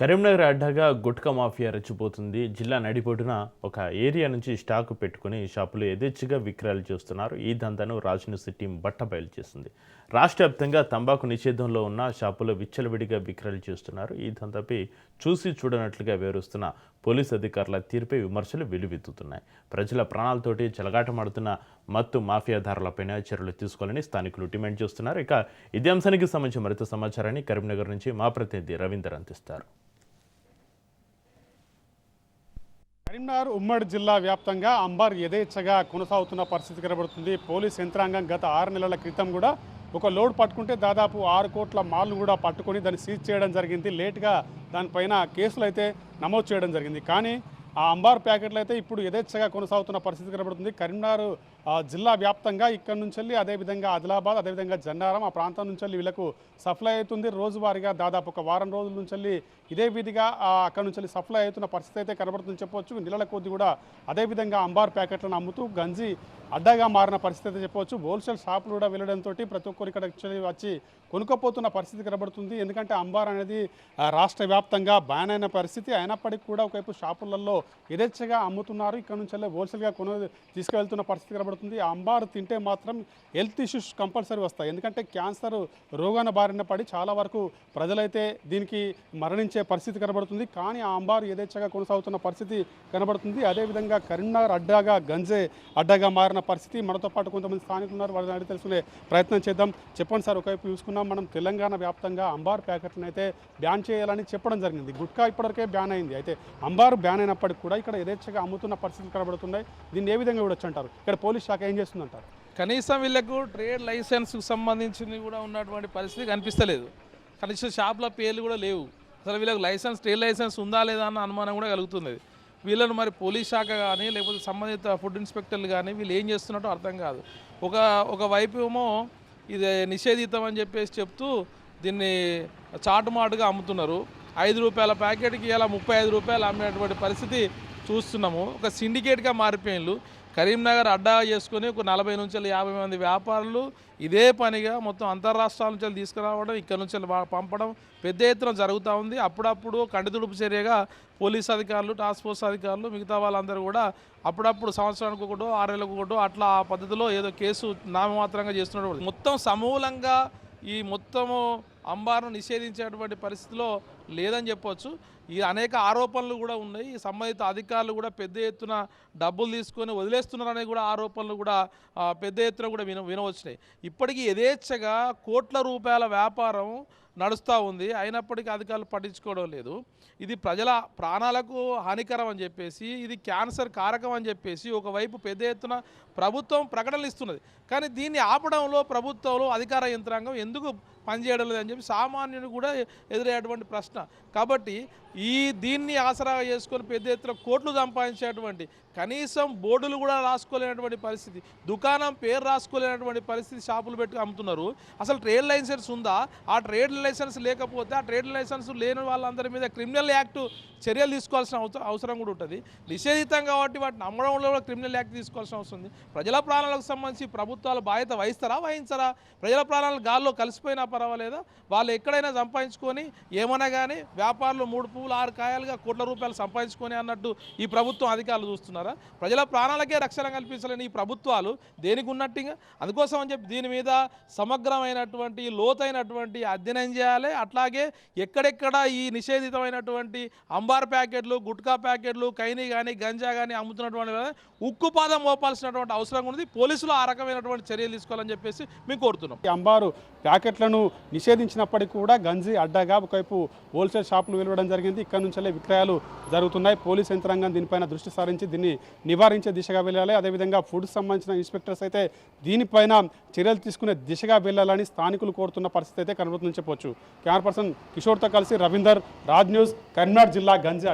కరీంనగర్ అడ్డాగా గుట్కా మాఫియా రెచ్చిపోతుంది. జిల్లా నడిపొడున ఒక ఏరియా నుంచి స్టాక్ పెట్టుకుని షాపులు యథేచ్ఛగా విక్రయాలు చేస్తున్నారు. ఈ దందాను రాజనూసి టీం బట్టబయలు చేసింది. రాష్ట్ర వ్యాప్తంగా తంబాకు నిషేధంలో ఉన్న షాపులు విచ్చలవిడిగా విక్రయాలు చేస్తున్నారు. ఈ దందాపై చూసి చూడనట్లుగా వివరిస్తున్న పోలీస్ అధికారుల తీరుపై విమర్శలు వెలువెత్తుతున్నాయి. ప్రజల ప్రాణాలతోటి చెలగాటమాడుతున్న మత్తు మాఫియాదారులపైన చర్యలు తీసుకోవాలని స్థానికులు డిమాండ్ చేస్తున్నారు. ఇక ఇదే అంశానికి సంబంధించి మరింత సమాచారాన్ని కరీంనగర్ నుంచి మా ప్రతినిధి రవీందర్ అందిస్తారు. కరీంనగర్ ఉమ్మడి జిల్లా వ్యాప్తంగా అంబార్ యథేచ్ఛగా కొనసాగుతున్న పరిస్థితి కనబడుతుంది. పోలీస్ యంత్రాంగం గత ఆరు నెలల క్రితం కూడా ఒక లోడ్ పట్టుకుంటే దాదాపు ఆరు కోట్ల మాల్ను కూడా పట్టుకొని దాన్ని సీజ్ చేయడం జరిగింది. లేట్గా దానిపైన కేసులు అయితే నమోదు చేయడం జరిగింది. కానీ ఆ అంబార్ ప్యాకెట్లు అయితే ఇప్పుడు యథేచ్ఛగా కొనసాగుతున్న పరిస్థితి కనబడుతుంది. కరీంనగర్ జిల్లా వ్యాప్తంగా ఇక్కడ నుంచి వెళ్ళి అదేవిధంగా ఆదిలాబాద్ అదేవిధంగా జన్నారం ఆ ప్రాంతం నుంచి వెళ్ళి వీళ్ళకు సప్లై అవుతుంది. రోజువారీగా దాదాపు ఒక వారం రోజుల నుంచి వెళ్ళి ఇదే విధిగా అక్కడి అక్కడ నుంచి వెళ్ళి సప్లై అవుతున్న పరిస్థితి అయితే కనబడుతుంది చెప్పవచ్చు నెలల కొద్ది కూడా అదేవిధంగా అంబార్ ప్యాకెట్లను అమ్ముతూ గంజి అడ్డగా మారిన పరిస్థితి అయితే చెప్పవచ్చు హోల్సేల్ షాపులు కూడా వెళ్ళడంతో ప్రతి ఒక్కరు ఇక్కడ వచ్చి కొనుక్కపోతున్న పరిస్థితి కనబడుతుంది. ఎందుకంటే అంబార్ అనేది రాష్ట్ర వ్యాప్తంగా బ్యాన్ అయిన పరిస్థితి. అయినప్పటికీ కూడా ఒకవైపు షాపులలో యథేచ్ఛగా అమ్ముతున్నారు. ఇక్కడ నుంచి వెళ్ళి హోల్సేల్గా కొను తీసుకువెళ్తున్న పరిస్థితి కనబడుతుంది. అంబారు తింటే మాత్రం హెల్త్ ఇష్యూస్ కంపల్సరీ వస్తాయి. ఎందుకంటే క్యాన్సర్ రోగాన బారిన పడి చాలా వరకు ప్రజలైతే దీనికి మరణించే పరిస్థితి కనబడుతుంది. కానీ ఆ అంబారు యథేచ్ఛగా కొనసాగుతున్న పరిస్థితి కనబడుతుంది. అదేవిధంగా కరీంనగర్ అడ్డాగా గంజే అడ్డాగా మారిన పరిస్థితి. మనతో పాటు కొంతమంది స్థానికులు ఉన్నారు. వాళ్ళని అడిగి తెలుసుకునే ప్రయత్నం చేద్దాం. చెప్పండి సార్ ఒకవైపు చూసుకున్నాం. మనం తెలంగాణ వ్యాప్తంగా అంబార్ ప్యాకెట్లను అయితే బ్యాన్ చేయాలని చెప్పడం జరిగింది. గుట్కా ఇప్పటివరకే బ్యాన్ అయింది. అయితే అంబారు బ్యాన్ అయినప్పటికీ కూడా ఇక్కడ యథేచ్ఛగా అమ్ముతున్న పరిస్థితులు కనబడుతున్నాయి. దీన్ని ఏ విధంగా చూడొచ్చు అంటారు? ఇక్కడ పోలీస్ శాఖ ఏం చేస్తుందంటారు? కనీసం వీళ్ళకు ట్రేడ్ లైసెన్స్కి సంబంధించింది కూడా ఉన్నటువంటి పరిస్థితి కనిపిస్తలేదు. కనీసం షాప్ల పేర్లు కూడా లేవు. అసలు వీళ్ళకి లైసెన్స్ ట్రేడ్ లైసెన్స్ ఉందా లేదా అన్న అనుమానం కూడా కలుగుతుంది. వీళ్ళను మరి పోలీస్ శాఖ కానీ లేకపోతే సంబంధిత ఫుడ్ ఇన్స్పెక్టర్లు కానీ వీళ్ళు ఏం చేస్తున్నట్టు అర్థం కాదు. ఒక ఒకవైపు ఏమో ఇది నిషేధితం అని చెప్పేసి చెప్తూ దీన్ని చాటుమాటుగా అమ్ముతున్నారు. ఐదు రూపాయల ప్యాకెట్కి ఇలా ముప్పై ఐదు రూపాయలు అమ్మేటువంటి పరిస్థితి చూస్తున్నాము. ఒక సిండికేట్గా మారిపోయిన్లు కరీంనగర్ అడ్డా చేసుకుని ఒక నలభై నుంచి యాభై మంది వ్యాపారులు ఇదే పనిగా మొత్తం అంతర్రాష్ట్రాల నుంచి తీసుకురావడం ఇక్కడ నుంచి పంపడం పెద్ద ఎత్తున జరుగుతూ ఉంది. అప్పుడప్పుడు కంటితుడుపు చర్యగా పోలీస్ అధికారులు టాస్క్ ఫోర్స్ అధికారులు మిగతా వాళ్ళందరూ కూడా అప్పుడప్పుడు సంవత్సరానికి ఒకటో ఆరు ఒకటో అట్లా ఆ పద్ధతిలో ఏదో కేసు నామమాత్రంగా చేస్తున్నటువంటి మొత్తం సమూలంగా ఈ మొత్తము అంబార్ను నిషేధించేటువంటి పరిస్థితిలో లేదని చెప్పొచ్చు. ఈ అనేక ఆరోపణలు కూడా ఉన్నాయి. ఈ సంబంధిత అధికారులు కూడా పెద్ద ఎత్తున డబ్బులు తీసుకొని వదిలేస్తున్నారనే కూడా ఆరోపణలు కూడా పెద్ద ఎత్తున కూడా విన వినవచ్చినాయి. ఇప్పటికీ యథేచ్ఛగా కోట్ల రూపాయల వ్యాపారం నడుస్తూ ఉంది. అయినప్పటికీ అధికారులు పట్టించుకోవడం లేదు. ఇది ప్రజల ప్రాణాలకు హానికరం అని చెప్పేసి ఇది క్యాన్సర్ కారకం అని చెప్పేసి ఒకవైపు పెద్ద ఎత్తున ప్రభుత్వం ప్రకటనలు ఇస్తున్నది. కానీ దీన్ని ఆపడంలో ప్రభుత్వంలో అధికార యంత్రాంగం ఎందుకు పనిచేయడం లేదని చెప్పి సామాన్యుడు కూడా ఎదురయ్యేటువంటి ప్రశ్న. కాబట్టి ఈ దీన్ని ఆసరా చేసుకొని పెద్ద ఎత్తున కోట్లు సంపాదించేటువంటి కనీసం బోర్డులు కూడా రాసుకోలేనటువంటి పరిస్థితి దుకాణం పేరు రాసుకోలేనటువంటి పరిస్థితి షాపులు పెట్టి అమ్ముతున్నారు. అసలు ట్రేడ్ లైసెన్స్ ఉందా? ఆ ట్రేడ్ లైసెన్స్ లేకపోతే ఆ ట్రేడ్ లైసెన్స్ లేని వాళ్ళందరి మీద క్రిమినల్ యాక్ట్ చర్యలు తీసుకోవాల్సిన అవసరం అవసరం కూడా ఉంటుంది. నిషేధితం కాబట్టి వాటిని అమ్మడంలో కూడా క్రిమినల్ యాక్ట్ తీసుకోవాల్సిన అవసరం ఉంది. ప్రజల ప్రాణాలకు సంబంధించి ప్రభుత్వాలు బాధ్యత వహిస్తారా? వహించరా? ప్రజల ప్రాణాలు గాల్లో కలిసిపోయినా పర్వాలేదా? వాళ్ళు ఎక్కడైనా సంపాదించుకొని ఏమన్నా కానీ వ్యాపారులు మూడు పువ్వులు ఆరు కాయలుగా కోట్ల రూపాయలు సంపాదించుకొని అన్నట్టు ఈ ప్రభుత్వం అధికారులు చూస్తున్నారా? ప్రజల ప్రాణాలకే రక్షణ కల్పించలేని ఈ ప్రభుత్వాలు దేనికి ఉన్నట్టుగా? అందుకోసం అని చెప్పి దీని మీద సమగ్రమైనటువంటి లోతైనటువంటి అధ్యయనం చేయాలి. అట్లాగే ఎక్కడెక్కడ ఈ నిషేధితమైనటువంటి అంబార్ ప్యాకెట్లు గుట్కా ప్యాకెట్లు కైని కానీ గంజా కానీ అమ్ముతున్నటువంటి ఉక్కుపాదం మోపాల్సినటువంటి అవసరం ఉంది పోలీసులు ఆ రకమైనటువంటి చర్యలు తీసుకోవాలని చెప్పేసి మేము కోరుతున్నాం. అంబారు ప్యాకెట్లను నిషేధించినప్పటికీ కూడా గంజి అడ్డాగా ఒకవైపు హోల్సేల్ షాపులు వెలువడం జరిగింది. ఇక్కడ నుంచే విక్రయాలు జరుగుతున్నాయి. పోలీస్ యంత్రాంగం దీనిపైన దృష్టి సారించి దీన్ని నివారించే దిశగా వెళ్ళాలి. అదేవిధంగా ఫుడ్ సంబంధించిన ఇన్స్పెక్టర్స్ అయితే దీనిపైన చర్యలు తీసుకునే దిశగా వెళ్ళాలని స్థానికులు కోరుతున్న పరిస్థితి అయితే కనబడుతుందని చెప్పొచ్చు. కెమెరా పర్సన్ కిషోర్తో కలిసి రవీందర్ రాజ్ న్యూస్ కరీంనగర్ జిల్లా గంజి